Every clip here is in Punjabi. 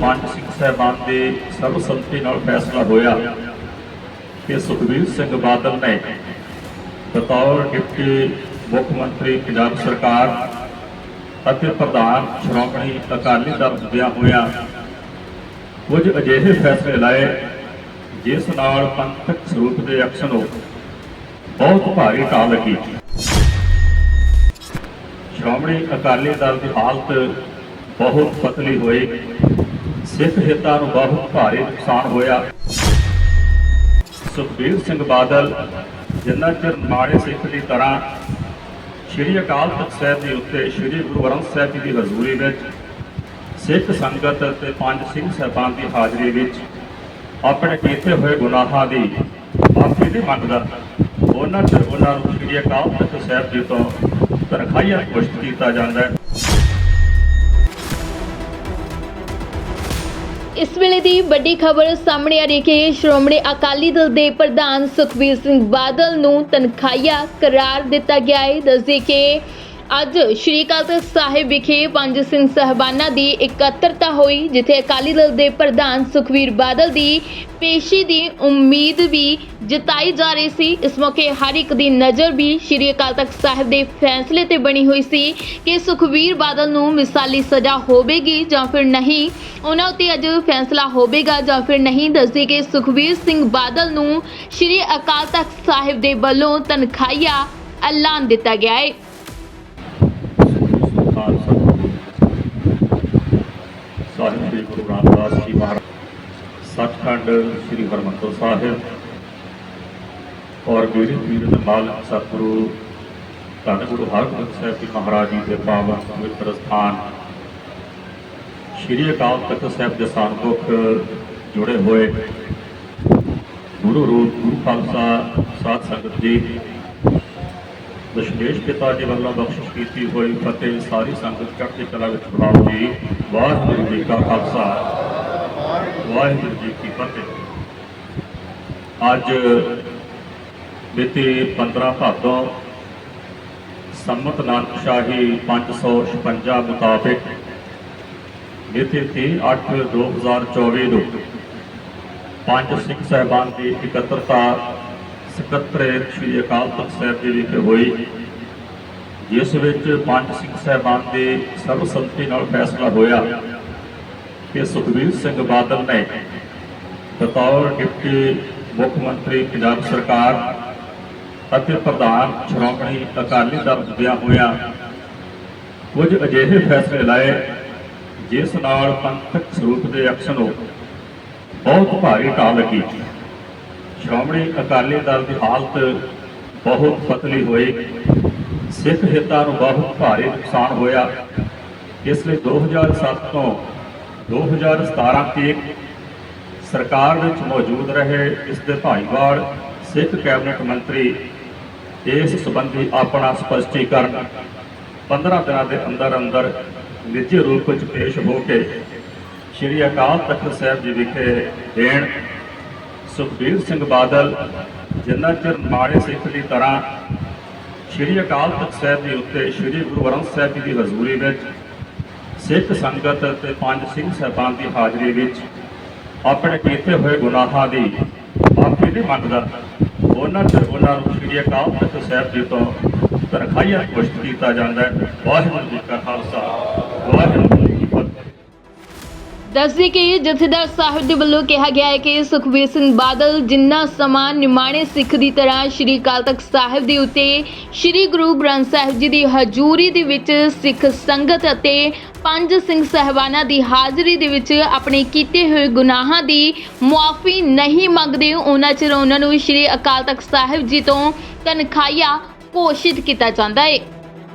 ਪੰਜ ਸਿੰਘ ਸਾਹਿਬਾਨ ਦੇ ਸਰਬਸੰਮਤੀ ਨਾਲ ਫੈਸਲਾ ਹੋਇਆ ਕਿ ਸੁਖਬੀਰ ਸਿੰਘ ਬਾਦਲ ਨੇ ਬਤੌਰ ਡਿਪਟੀ ਮੁੱਖ ਮੰਤਰੀ ਪੰਜਾਬ ਸਰਕਾਰ ਅਤੇ ਪ੍ਰਧਾਨ ਸ਼੍ਰੋਮਣੀ ਅਕਾਲੀ ਦਲ ਹੁੰਦਿਆਂ ਹੋਇਆਂ, ਕੁਝ ਅਜਿਹੇ ਫੈਸਲੇ ਲਾਏ ਜਿਸ ਨਾਲ ਪੰਥਕ ਸਰੂਪ ਦੇ ਐਕਸ਼ਨ ਨੂੰ ਬਹੁਤ ਭਾਰੀ ਢਾਹ ਲੱਗੀ। ਸ਼੍ਰੋਮਣੀ ਅਕਾਲੀ ਦਲ ਦੀ ਹਾਲਤ ਬਹੁਤ ਪਤਲੀ ਹੋਈ। ਸਿੱਖ ਹਿੱਤਾਂ ਨੂੰ ਬਹੁਤ ਭਾਰੀ ਨੁਕਸਾਨ ਹੋਇਆ। ਸੁਖਬੀਰ ਸਿੰਘ ਬਾਦਲ ਜਿੰਨਾ ਚਿਰ ਮਾੜੇ ਸਿੱਖ ਦੀ ਤਰ੍ਹਾਂ ਸ਼੍ਰੀ ਅਕਾਲ ਤਖਤ ਸਾਹਿਬ ਦੇ ਉੱਤੇ, ਸ਼੍ਰੀ ਗੁਰੂ ਗ੍ਰੰਥ ਸਾਹਿਬ ਜੀ ਦੀ ਹਜ਼ੂਰੀ ਵਿੱਚ, ਸਿੱਖ ਸੰਗਤ ਅਤੇ ਪੰਜ ਸਿੰਘ ਸਾਹਿਬਾਨ ਦੀ ਹਾਜ਼ਰੀ ਵਿੱਚ ਆਪਣੇ ਕੀਤੇ ਹੋਏ ਗੁਨਾਹਾਂ ਦੀ ਮਾਫੀ ਨਹੀਂ ਮੰਗਦਾ ਉਹਨਾਂ ਚਿਰ ਉਹਨਾਂ ਨੂੰ ਸ਼੍ਰੀ ਅਕਾਲ ਤਖਤ ਸਾਹਿਬ ਜੀ ਤੋਂ ਤਨਖਾਹੀਆਂ ਘੋਸ਼ਿਤ ਕੀਤਾ ਜਾਂਦਾ ਹੈ। ਇਸ ਵੇਲੇ ਦੀ ਵੱਡੀ ਖਬਰ ਸਾਹਮਣੇ ਆ ਰਹੀ ਹੈ ਕਿ ਸ਼੍ਰੋਮਣੀ ਅਕਾਲੀ ਦਲ ਦੇ ਪ੍ਰਧਾਨ ਸੁਖਬੀਰ ਸਿੰਘ ਬਾਦਲ ਨੂੰ ਤਨਖਾਹੀਆ ਕਰਾਰ ਦਿੱਤਾ ਗਿਆ ਹੈ। ਦੱਸਦੇ ਕਿ ਅੱਜ ਸ਼੍ਰੀ ਅਕਾਲ ਤਖਤ ਸਾਹਿਬ ਵਿਖੇ ਪੰਜ ਸਿੰਘ ਸਹਿਬਾਨਾਂ ਦੀ ਇਕੱਤਰਤਾ ਹੋਈ, ਜਿੱਥੇ ਅਕਾਲੀ ਦਲ ਦੇ ਪ੍ਰਧਾਨ ਸੁਖਬੀਰ ਬਾਦਲ ਦੀ ਪੇਸ਼ੀ ਦੀ ਉਮੀਦ ਵੀ ਜਤਾਈ ਜਾ ਰਹੀ ਸੀ। ਇਸ ਮੌਕੇ ਹਰ ਇੱਕ ਦੀ ਨਜ਼ਰ ਵੀ ਸ਼੍ਰੀ ਅਕਾਲ ਤਖਤ ਸਾਹਿਬ ਦੇ ਫੈਸਲੇ ਤੇ ਬਣੀ ਹੋਈ ਸੀ ਕਿ ਸੁਖਬੀਰ ਬਾਦਲ ਨੂੰ ਮਿਸਾਲੀ ਸਜ਼ਾ ਹੋਵੇਗੀ ਜਾਂ ਫਿਰ ਨਹੀਂ। ਉਹਨਾਂ ਉੱਤੇ ਅੱਜ ਫੈਸਲਾ ਹੋਵੇਗਾ ਜਾਂ ਫਿਰ ਨਹੀਂ, ਦੱਸਦੇ ਕਿ ਸੁਖਬੀਰ ਸਿੰਘ ਬਾਦਲ ਨੂੰ ਸ਼੍ਰੀ ਅਕਾਲ ਤਖਤ ਸਾਹਿਬ ਦੇ ਵੱਲੋਂ ਤਨਖਾਹੀਆ ਐਲਾਨ ਦਿੱਤਾ ਗਿਆ ਹੈ ਖਾਲਸਾ ਸਾਹਿਬ ਸ੍ਰੀ ਗੁਰੂ ਰਾਮਦਾਸ ਜੀ ਮਹਾਰਾਜ ਸੱਚਖੰਡ ਸ੍ਰੀ ਹਰਮੰਦਰ ਸਾਹਿਬ ਔਰ ਮੇਰੇ ਪੀਰ ਦੇ ਮਾਲਕ ਸਤਿਗੁਰੂ ਧੰਨ ਗੁਰੂ ਹਰਗੋਬਿੰਦ ਸਾਹਿਬ ਜੀ ਮਹਾਰਾਜ ਜੀ ਦੇ ਪਾਵਨ ਪਵਿੱਤਰ ਸਥਾਨ ਸ੍ਰੀ ਅਕਾਲ ਤਖਤ ਸਾਹਿਬ ਦੇ ਸਾਨਮੁਖ ਜੁੜੇ ਹੋਏ ਗੁਰੂ ਰੂਪ ਗੁਰੂ ਖਾਲਸਾ ਸਾਧ ਸੰਗਤ ਜੀ, ਵਿਸ਼ੇਸ਼ ਪਿਤਾ ਜੀ ਵੱਲੋਂ ਬਖਸ਼ਿਸ਼ ਕੀਤੀ ਹੋਈ ਫਤਿਹ ਸਾਰੀ ਸੰਗਤ ਚੜ੍ਹਦੀ ਕਲਾ ਵਿੱਚ ਬੁਲਾਓ ਜੀ ਵਾਹਿਗੁਰੂ ਜੀ ਕਾ ਖਾਲਸਾ। ਵਾਹਿਗੁਰੂ ਜੀ ਕੀ ਫਤਿਹ। ਅੱਜ ਮਿਤੀ 15 ਭਾਦੋਂ ਸੰਮਤ ਨਾਨਕ ਸ਼ਾਹੀ 556 ਮੁਤਾਬਿਕ ਮਿਤੀ 30 8 2024 ਨੂੰ ਪੰਜ ਸਿੱਖ ਸਾਹਿਬਾਨ ਦੀ ਇਕੱਤਰਤਾ ਸਕੱਤਰੇਤ ਸ੍ਰੀ ਅਕਾਲ ਤਖਤ ਸਾਹਿਬ ਜੀ ਵਿਖੇ ਹੋਈ, ਜਿਸ ਵਿੱਚ ਪੰਜ ਸਿੱਖ ਸਾਹਿਬਾਨ ਦੇ ਸਰਬਸੰਮਤੀ ਨਾਲ ਫੈਸਲਾ ਹੋਇਆ। ਕਿ ਸੁਖਬੀਰ ਸਿੰਘ ਬਾਦਲ ਨੇ ਬਤੌਰ ਡਿਪਟੀ ਮੁੱਖ ਮੰਤਰੀ, ਪੰਜਾਬ ਸਰਕਾਰ ਅਤੇ ਪ੍ਰਧਾਨ ਸ਼੍ਰੋਮਣੀ ਅਕਾਲੀ ਦਲ ਹੁੰਦਿਆਂ ਹੋਇਆਂ ਕੁਝ ਅਜਿਹੇ ਫੈਸਲੇ ਲਾਏ, ਜਿਸ ਨਾਲ ਪੰਥਕ ਸਰੂਪ ਦੇ ਐਕਸ਼ਨ ਨੂੰ ਬਹੁਤ ਭਾਰੀ ਢਾਹ ਲੱਗੀ। ਸ਼੍ਰੋਮਣੀ ਅਕਾਲੀ ਦਲ ਦੀ ਹਾਲਤ ਬਹੁਤ ਪਤਲੀ ਹੋਈ। ਸਿੱਖ ਹਿੱਤਾਂ ਨੂੰ ਬਹੁਤ ਭਾਰੀ ਨੁਕਸਾਨ ਹੋਇਆ। ਇਸ ਲਈ 2007 ਤੋਂ 2017 ਤੱਕ ਸਰਕਾਰ ਵਿੱਚ ਮੌਜੂਦ ਰਹੇ ਇਸ ਦੇ ਭਾਈਵਾਲ ਸਿੱਖ ਕੈਬਨਿਟ ਮੰਤਰੀ ਇਸ ਸੰਬੰਧੀ ਆਪਣਾ ਸਪਸ਼ਟੀਕਰਨ 15 ਦਿਨਾਂ ਦੇ ਅੰਦਰ ਅੰਦਰ ਨਿੱਜੀ ਰੂਪ ਵਿੱਚ ਪੇਸ਼ ਹੋ ਕੇ ਸ਼੍ਰੀ ਅਕਾਲ ਤਖਤ ਸਾਹਿਬ ਜੀ ਵਿਖੇ ਦੇਣ ਸੁਖਬੀਰ ਸਿੰਘ ਬਾਦਲ ਜਿੰਨਾ ਚਿਰ ਮਾੜੇ ਸਿੱਖ ਦੀ ਤਰ੍ਹਾਂ ਸ਼੍ਰੀ ਅਕਾਲ ਤਖਤ ਸਾਹਿਬ ਦੇ ਉੱਤੇ ਸ਼੍ਰੀ ਗੁਰੂ ਗ੍ਰੰਥ ਸਾਹਿਬ ਜੀ ਦੀ ਹਜ਼ੂਰੀ ਵਿੱਚ ਸਿੱਖ ਸੰਗਤ ਅਤੇ ਪੰਜ ਸਿੰਘ ਸਾਹਿਬਾਨ ਦੀ ਹਾਜ਼ਰੀ ਵਿੱਚ ਆਪਣੇ ਕੀਤੇ ਹੋਏ ਗੁਨਾਹਾਂ ਦੀ ਮਾਫੀ ਨਹੀਂ ਮੰਗਦਾ। ਉਹਨਾਂ ਚਿਰ ਉਹਨਾਂ ਨੂੰ ਸ਼੍ਰੀ ਅਕਾਲ ਤਖਤ ਸਾਹਿਬ ਜੀ ਤੋਂ ਤਨਖਾਹੀਆਂ ਘੋਸ਼ਿਤ ਕੀਤਾ ਜਾਂਦਾ ਹੈ। ਵਾਹਿਗੁਰੂ ਜੀ ਕਾ ਖਾਲਸਾ। ਦੱਸਦੀ ਕਿ ਜਥੇਦਾਰ ਸਾਹਿਬ ਦੇ ਵੱਲੋਂ ਕਿਹਾ ਗਿਆ ਹੈ ਕਿ ਸੁਖਬੀਰ ਸਿੰਘ ਬਾਦਲ ਜਿੰਨਾ ਸਮਾਂ ਨਿਮਾਣੇ ਸਿੱਖ ਦੀ ਤਰ੍ਹਾਂ ਸ਼੍ਰੀ ਅਕਾਲ ਤਖਤ ਸਾਹਿਬ ਦੇ ਉੱਤੇ ਸ਼੍ਰੀ ਗੁਰੂ ਗ੍ਰੰਥ ਸਾਹਿਬ ਜੀ ਦੀ ਹਜ਼ੂਰੀ ਦੇ ਵਿੱਚ ਸਿੱਖ ਸੰਗਤ ਅਤੇ ਪੰਜ ਸਿੰਘ ਸਹਿਬਾਨਾਂ ਦੀ ਹਾਜ਼ਰੀ ਦੇ ਵਿੱਚ ਆਪਣੇ ਕੀਤੇ ਹੋਏ ਗੁਨਾਹਾਂ ਦੀ ਮੁਆਫੀ ਨਹੀਂ ਮੰਗਦੇ, ਉਹਨਾਂ ਚਿਰ ਉਹਨਾਂ ਨੂੰ ਸ਼੍ਰੀ ਅਕਾਲ ਤਖਤ ਸਾਹਿਬ ਜੀ ਤੋਂ ਤਨਖਾਹੀਆ ਘੋਸ਼ਿਤ ਕੀਤਾ ਜਾਂਦਾ ਹੈ।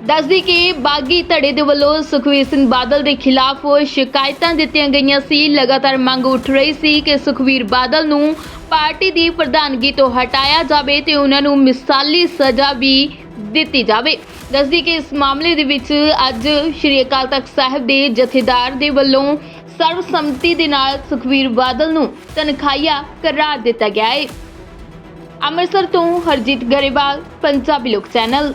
ਦੱਸਦੀ ਕਿ ਬਾਗੀ ਧੜੇ ਦੇ ਵੱਲੋਂ ਸੁਖਵੀਰ ਸਿੰਘ ਬਾਦਲ ਦੇ ਖਿਲਾਫ ਸ਼ਿਕਾਇਤਾਂ ਦਿੱਤੀਆਂ ਗਈਆਂ ਸੀ। ਲਗਾਤਾਰ ਮੰਗ ਉੱਠ ਰਹੀ ਸੀ ਕਿ ਸੁਖਵੀਰ ਬਾਦਲ ਨੂੰ ਪਾਰਟੀ ਦੀ ਪ੍ਰਧਾਨਗੀ ਤੋਂ ਹਟਾਇਆ ਜਾਵੇ ਤੇ ਉਹਨਾਂ ਨੂੰ ਮਿਸਾਲੀ ਸਜ਼ਾ ਵੀ ਦਿੱਤੀ ਜਾਵੇ। ਦੱਸਦੀ ਕਿ ਇਸ ਮਾਮਲੇ ਦੇ ਵਿੱਚ ਅੱਜ ਸ਼੍ਰੀ ਅਕਾਲ ਤਖਤ ਸਾਹਿਬ ਦੇ ਜਥੇਦਾਰ ਦੇ ਵੱਲੋਂ ਸਰਬਸੰਮਤੀ ਦੇ ਨਾਲ ਸੁਖਵੀਰ ਬਾਦਲ ਨੂੰ ਤਨਖਾਹੀਆ ਕਰਾਰ ਦਿੱਤਾ ਗਿਆ ਹੈ ਅੰਮ੍ਰਿਤਸਰ ਤੋਂ ਹਰਜੀਤ ਗਰੇਵਾਲ, ਪੰਜਾਬੀ ਲੋਕ ਚੈਨਲ।